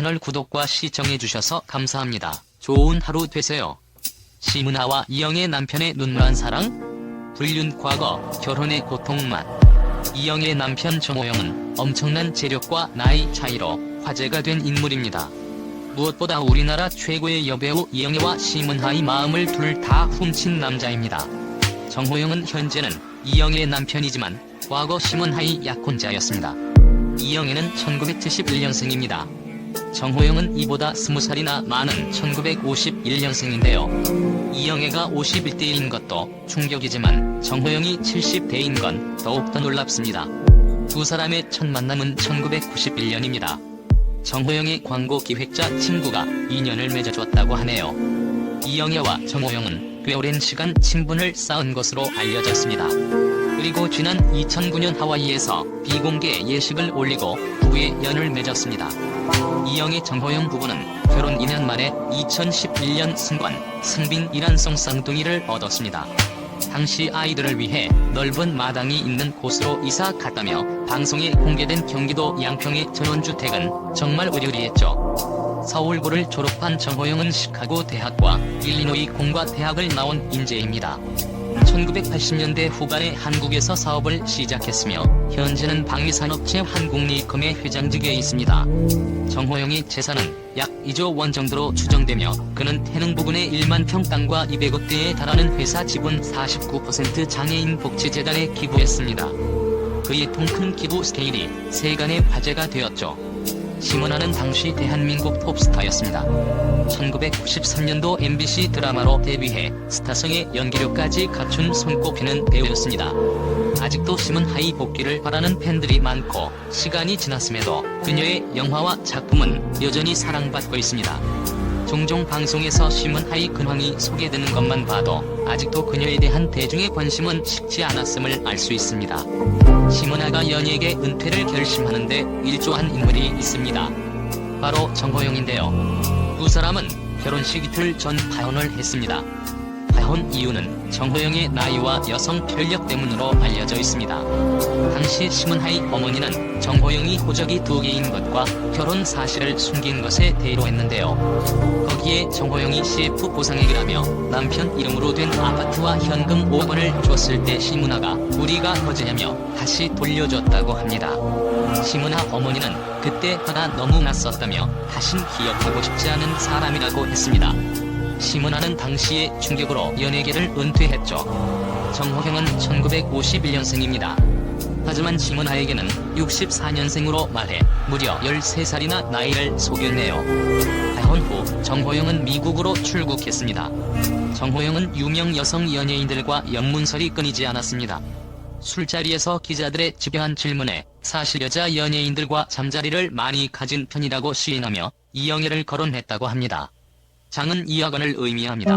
채널 구독과 시청해주셔서 감사합니다. 좋은 하루 되세요. 시문아와 이영의 남편의 눈물한 사랑? 불륜 과거, 결혼의 고통만. 이영의 남편 정호영은 엄청난 재력과 나이 차이로 화제가 된 인물입니다. 무엇보다 우리나라 최고의 여배우 이영애와 시문하의 마음을 둘 다 훔친 남자입니다. 정호영은 현재는 이영애의 남편이지만 과거 시문하의 약혼자였습니다. 이영애는 1971년생입니다. 정호영은 이보다 20살이나 많은 1951년생인데요. 이영애가 51대인 것도 충격이지만 정호영이 70대인 건 더욱더 놀랍습니다. 두 사람의 첫 만남은 1991년입니다. 정호영의 광고 기획자 친구가 인연을 맺어줬다고 하네요. 이영애와 정호영은 꽤 오랜 시간 친분을 쌓은 것으로 알려졌습니다. 그리고 지난 2009년 하와이에서 비공개 예식을 올리고 부부의 연을 맺었습니다. 이영애 정호영 부부는 결혼 2년 만에 2011년 승관, 승빈 이란성 쌍둥이를 얻었습니다. 당시 아이들을 위해 넓은 마당이 있는 곳으로 이사 갔다며 방송에 공개된 경기도 양평의 전원주택은 정말 의리의했죠. 서울고를 졸업한 정호영은 시카고 대학과 일리노이 공과 대학을 나온 인재입니다. 1980년대 후반에 한국에서 사업을 시작했으며 현재는 방위산업체 한국리컴의 회장직에 있습니다. 정호영의 재산은 약 2조 원 정도로 추정되며 그는 태릉 부근의 1만 평 땅과 200억 대에 달하는 회사 지분 49% 장애인 복지재단에 기부했습니다. 그의 통큰 기부 스케일이 세간의 화제가 되었죠. 심원아는 당시 대한민국 톱스타였습니다. 1993년도 MBC 드라마로 데뷔해 스타성의 연기력까지 갖춘 손꼽히는 배우였습니다. 아직도 심은하이 복귀를 바라는 팬들이 많고 시간이 지났음에도 그녀의 영화와 작품은 여전히 사랑받고 있습니다. 종종 방송에서 심은하이 근황이 소개되는 것만 봐도 아직도 그녀에 대한 대중의 관심은 식지 않았음을 알 수 있습니다. 심은하가 연예계 은퇴를 결심하는데 일조한 인물이 있습니다. 바로 정호영인데요. 두 사람은 결혼식 이틀 전 파혼을 했습니다. 파혼 이유는 정호영의 나이와 여성 편력 때문으로 알려져 있습니다. 당시 심은하의 어머니는 정호영이 호적이 두 개인 것과 결혼 사실을 숨긴 것에 대로했는데요. 거기에 정호영이 CF 보상액이라며 남편 이름으로 된 아파트와 현금 5억 원을 줬을 때 심은하가 우리가 거지냐며 다시 돌려줬다고 합니다. 심은하 어머니는 그때 화가 너무 났었다며 다신 기억하고 싶지 않은 사람이라고 했습니다. 심은하는 당시의 충격으로 연예계를 은퇴했죠. 정호경은 1951년생입니다. 하지만 심은하에게는 64년생으로 말해 무려 13살이나 나이를 속였네요. 파혼 후 정호영은 미국으로 출국했습니다. 정호영은 유명 여성 연예인들과 영문설이 끊이지 않았습니다. 술자리에서 기자들의 집요한 질문에 사실 여자 연예인들과 잠자리를 많이 가진 편이라고 시인하며 이영애를 거론했다고 합니다. 장은 2억 원을 의미합니다.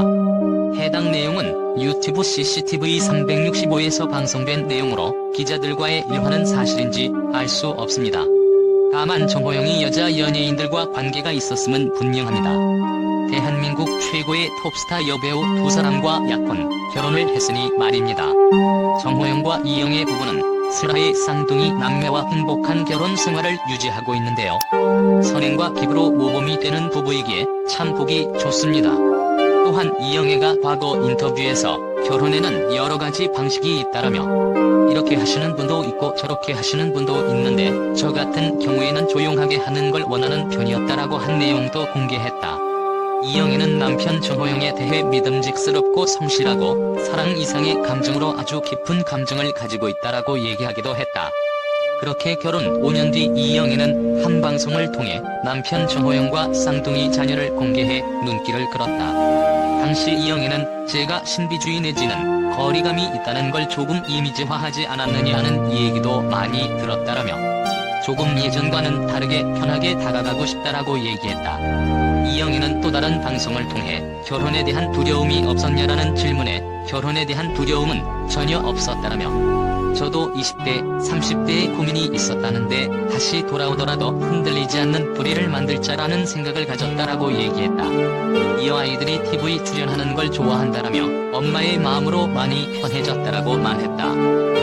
해당 내용은 유튜브 CCTV 365에서 방송된 내용으로 기자들과의 일화는 사실인지 알 수 없습니다. 다만 정호영이 여자 연예인들과 관계가 있었음은 분명합니다. 대한민국 최고의 톱스타 여배우 두 사람과 약혼, 결혼을 했으니 말입니다. 정호영과 이영애 부부는 슬하의 쌍둥이 남매와 행복한 결혼 생활을 유지하고 있는데요. 선행과 기부로 모범이 되는 부부이기에 참 보기 좋습니다. 또한 이영애가 과거 인터뷰에서 결혼에는 여러 가지 방식이 있다라며 이렇게 하시는 분도 있고 저렇게 하시는 분도 있는데 저 같은 경우에는 조용하게 하는 걸 원하는 편이었다라고 한 내용도 공개했다. 이영애는 남편 정호영에 대해 믿음직스럽고 성실하고 사랑 이상의 감정으로 아주 깊은 감정을 가지고 있다라고 얘기하기도 했다. 그렇게 결혼 5년 뒤 이영애는 한 방송을 통해 남편 정호영과 쌍둥이 자녀를 공개해 눈길을 끌었다. 당시 이영애는 제가 신비주의 내지는 거리감이 있다는 걸 조금 이미지화하지 않았느냐는 얘기도 많이 들었다라며 조금 예전과는 다르게 편하게 다가가고 싶다라고 얘기했다. 이영희는 또 다른 방송을 통해 결혼에 대한 두려움이 없었냐라는 질문에 결혼에 대한 두려움은 전혀 없었다라며 저도 20대, 30대의 고민이 있었다는데 다시 돌아오더라도 흔들리지 않는 뿌리를 만들 자라는 생각을 가졌다라고 얘기했다. 이어 아이들이 TV 출연하는 걸 좋아한다라며 엄마의 마음으로 많이 편해졌다라고 말했다.